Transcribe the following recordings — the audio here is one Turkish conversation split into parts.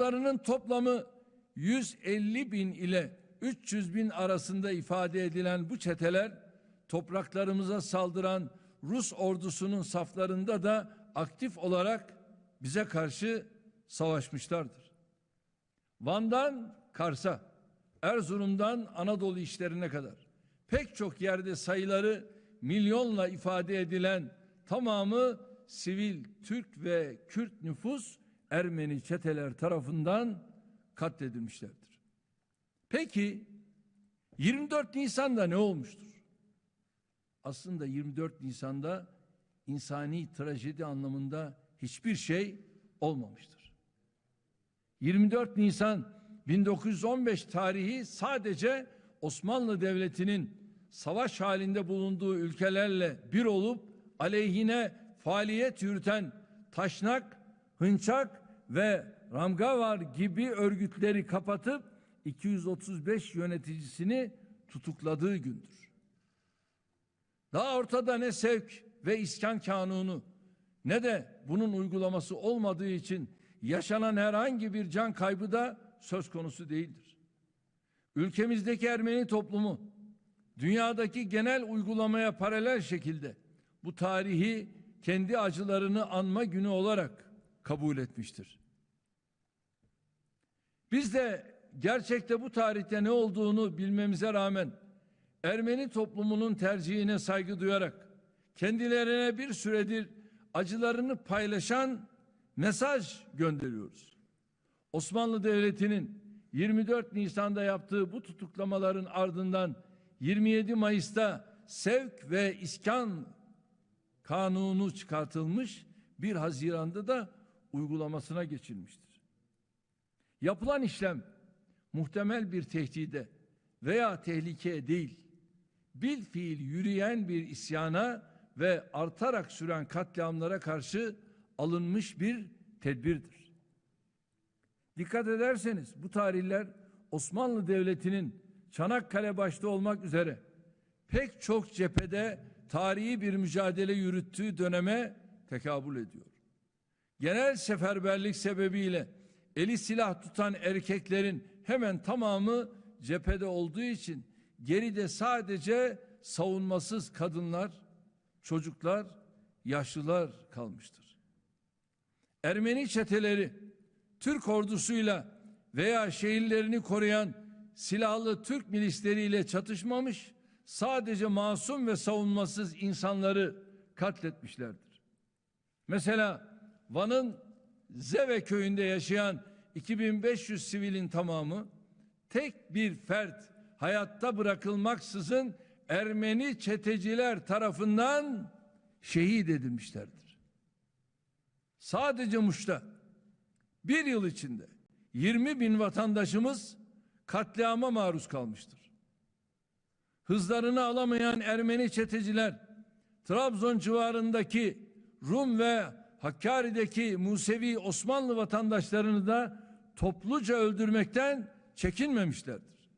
Larının toplamı 150 bin ile 300 bin arasında ifade edilen bu çeteler topraklarımıza saldıran Rus ordusunun saflarında da aktif olarak bize karşı savaşmışlardır. Van'dan Kars'a, Erzurum'dan Anadolu işlerine kadar pek çok yerde sayıları milyonla ifade edilen tamamı sivil Türk ve Kürt nüfus Ermeni çeteler tarafından katledilmişlerdir. Peki 24 Nisan'da ne olmuştur? Aslında 24 Nisan'da insani trajedi anlamında hiçbir şey olmamıştır. 24 Nisan 1915 tarihi sadece Osmanlı Devleti'nin savaş halinde bulunduğu ülkelerle bir olup aleyhine faaliyet yürüten Taşnak, Hınçak ve Ramgavar gibi örgütleri kapatıp 235 yöneticisini tutukladığı gündür. Daha ortada ne sevk ve iskan kanunu ne de bunun uygulaması olmadığı için yaşanan herhangi bir can kaybı da söz konusu değildir. Ülkemizdeki Ermeni toplumu dünyadaki genel uygulamaya paralel şekilde bu tarihi kendi acılarını anma günü olarak kabul etmiştir. Biz de gerçekte bu tarihte ne olduğunu bilmemize rağmen Ermeni toplumunun tercihine saygı duyarak kendilerine bir süredir acılarını paylaşan mesaj gönderiyoruz. Osmanlı Devleti'nin 24 Nisan'da yaptığı bu tutuklamaların ardından 27 Mayıs'ta sevk ve iskan kanunu çıkartılmış, 1 Haziran'da da uygulamasına geçilmiştir. Yapılan işlem muhtemel bir tehdide veya tehlikeye değil, bil fiil yürüyen bir isyana ve artarak süren katliamlara karşı alınmış bir tedbirdir. Dikkat ederseniz bu tarihler Osmanlı Devleti'nin Çanakkale başta olmak üzere pek çok cephede tarihi bir mücadele yürüttüğü döneme tekabül ediyor. Genel seferberlik sebebiyle eli silah tutan erkeklerin hemen tamamı cephede olduğu için geride sadece savunmasız kadınlar, çocuklar, yaşlılar kalmıştır. Ermeni çeteleri Türk ordusuyla veya şehirlerini koruyan silahlı Türk milisleriyle çatışmamış, sadece masum ve savunmasız insanları katletmişlerdir. Mesela Van'ın Zeve köyünde yaşayan 2500 sivilin tamamı tek bir fert hayatta bırakılmaksızın Ermeni çeteciler tarafından şehit edilmişlerdir. Sadece Muş'ta bir yıl içinde 20 bin vatandaşımız katliama maruz kalmıştır. Hızlarını alamayan Ermeni çeteciler Trabzon civarındaki Rum ve Hakkari'deki Musevi Osmanlı vatandaşlarını da topluca öldürmekten çekinmemişlerdir.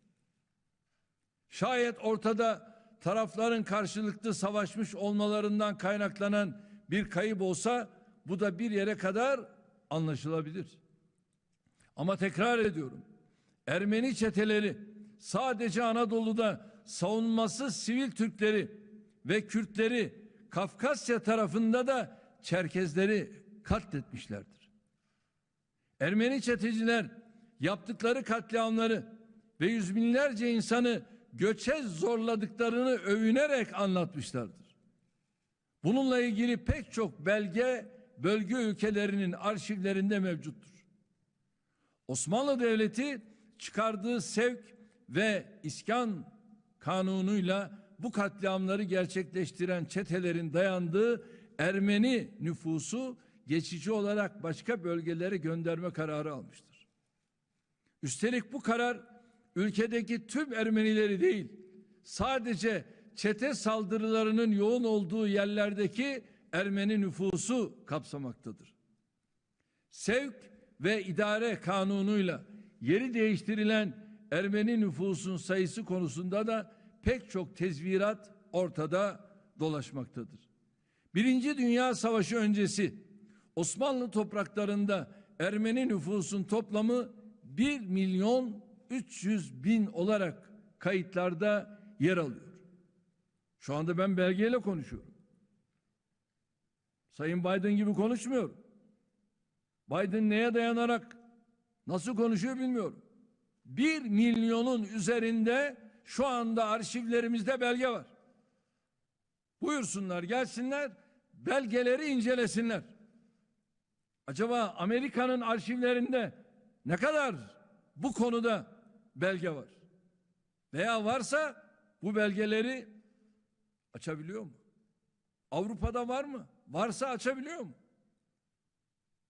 Şayet ortada tarafların karşılıklı savaşmış olmalarından kaynaklanan bir kayıp olsa bu da bir yere kadar anlaşılabilir. Ama tekrar ediyorum. Ermeni çeteleri sadece Anadolu'da savunmasız sivil Türkleri ve Kürtleri Kafkasya tarafında da Çerkezleri katletmişlerdir. Ermeni çeteciler yaptıkları katliamları ve yüz binlerce insanı göçe zorladıklarını övünerek anlatmışlardır. Bununla ilgili pek çok belge bölge ülkelerinin arşivlerinde mevcuttur. Osmanlı Devleti çıkardığı sevk ve iskan kanunuyla bu katliamları gerçekleştiren çetelerin dayandığı Ermeni nüfusu geçici olarak başka bölgelere gönderme kararı almıştır. Üstelik bu karar ülkedeki tüm Ermenileri değil, sadece çete saldırılarının yoğun olduğu yerlerdeki Ermeni nüfusu kapsamaktadır. Sevk ve idare kanunuyla yeri değiştirilen Ermeni nüfusun sayısı konusunda da pek çok tezvirat ortada dolaşmaktadır. Birinci Dünya Savaşı öncesi Osmanlı topraklarında Ermeni nüfusun toplamı 1 milyon 300 bin olarak kayıtlarda yer alıyor. Şu anda ben belgeyle konuşuyorum. Sayın Biden gibi konuşmuyorum. Biden neye dayanarak nasıl konuşuyor bilmiyorum. Bir milyonun üzerinde şu anda arşivlerimizde belge var. Buyursunlar gelsinler belgeleri incelesinler. Acaba Amerika'nın arşivlerinde ne kadar bu konuda belge var? Veya varsa bu belgeleri açabiliyor mu? Avrupa'da var mı? Varsa açabiliyor mu?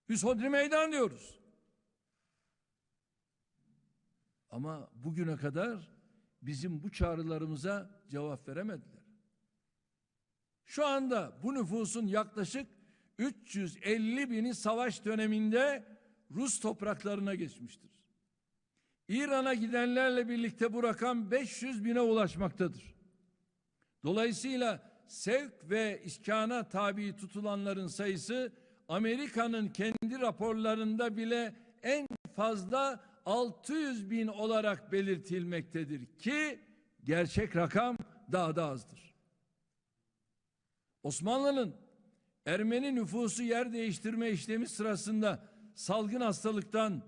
Biz hodri meydan diyoruz. Ama bugüne kadar bizim bu çağrılarımıza cevap veremediler. Şu anda bu nüfusun yaklaşık 350 bini savaş döneminde Rus topraklarına geçmiştir. İran'a gidenlerle birlikte bu rakam 500 bine ulaşmaktadır. Dolayısıyla sevk ve iskana tabi tutulanların sayısı Amerika'nın kendi raporlarında bile en fazla 600 bin olarak belirtilmektedir ki gerçek rakam daha da azdır. Osmanlı'nın Ermeni nüfusu yer değiştirme işlemi sırasında salgın hastalıktan,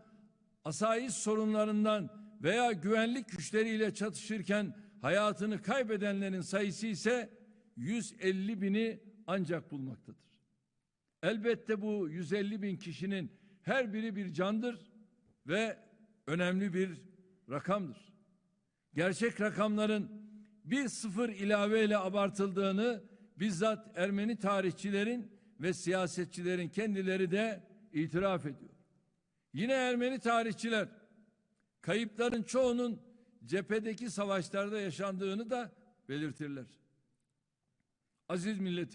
asayiş sorunlarından veya güvenlik güçleriyle çatışırken hayatını kaybedenlerin sayısı ise 150 bini ancak bulmaktadır. Elbette bu 150 bin kişinin her biri bir candır ve önemli bir rakamdır. Gerçek rakamların bir sıfır ilaveyle abartıldığını bizzat Ermeni tarihçilerin ve siyasetçilerin kendileri de itiraf ediyor. Yine Ermeni tarihçiler kayıpların çoğunun cephedeki savaşlarda yaşandığını da belirtirler. Aziz milletim.